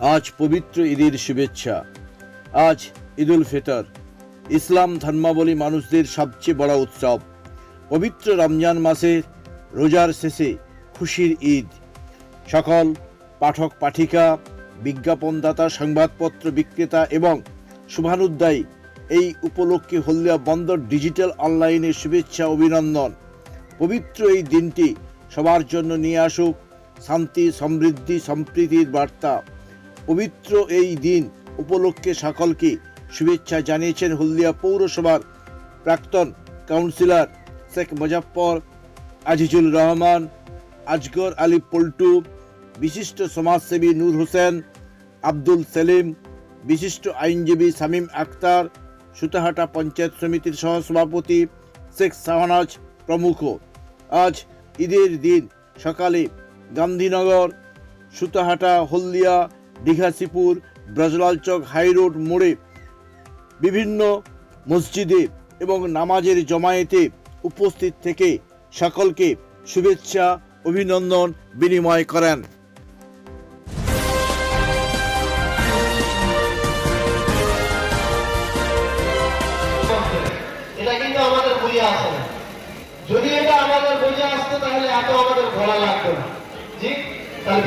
আজ পবিত্র ঈদের শুভেচ্ছা। আজ ঈদুল ফিতর। ইসলাম ধর্মাবলী মানুষদের সবচেয়ে বড় উৎসব। পবিত্র রমজান মাসের রোজার শেষে খুশির ঈদ। সকল পাঠক, পাঠিকা, বিজ্ঞাপনদাতা, সংবাদপত্র বিক্রেতা এবং শুভানুদ্দায়ী এই উপলক্ষে হলদিয়া বন্দর ডিজিটাল অনলাইনে শুভেচ্ছা, অভিনন্দন। পবিত্র এই দিনটি সবার জন্য নিয়ে আসুক শান্তি, সমৃদ্ধি, সম্প্রীতির বার্তা। পবিত্র এই দিন উপলক্ষে সকলকে শুভেচ্ছা জানিয়েছেন হলদিয়া পৌরসভার প্রাক্তন কাউন্সিলর শেখ মুজাফর আজিজুল রহমান, আজগর আলী পল্টু, বিশিষ্ট সমাজসেবী নূর হোসেন, আব্দুল সেলিম, বিশিষ্ট আইনজীবী শামীম আক্তার সুতাহাটা পঞ্চায়েত সমিতির সহসভাপতি শেখ শাহনাজ প্রমুখ। আজ ঈদের দিন সকালে গান্ধীনগর, সুতাহাটা, হলদিয়া দীঘাসিপুর ব্রজলাল চক হাইরোড মোড়ে বিভিন্ন মসজিদে এবং নামাজের জমায়েতে উপস্থিত থেকে সকলকে শুভেচ্ছা, অভিনন্দন, বিনিময় করেন। যদি এটা আমাদের বুঝে আসতো, তাহলে এত আমাদের ঘোরা লাগতো না।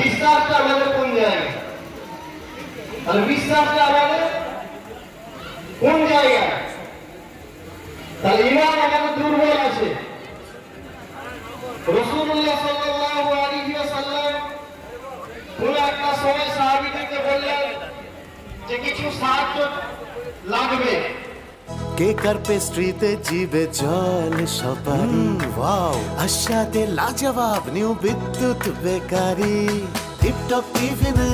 বিশ্বাসটা আমাদের কোন জায়গায়? তাহলে বিশ্বাসটা আমাদের কোন জায়গায়? তাহলে ইমান আমাদের দুর্বল আছে। রসুল্লাহ সাল্লাল্লাহু আলাইহি ওয়াসাল্লাম কোন একটা সময় সাহাবীদেরকে বললেন যে কিছু সাহায্য লাগবে। কেকার পেস্ট্রিতে জিবে জল সপারি ওয়াও আশাতে লাজবাব নিউ বিদ্যুৎ বেকারি। টিপটপ টিফিনে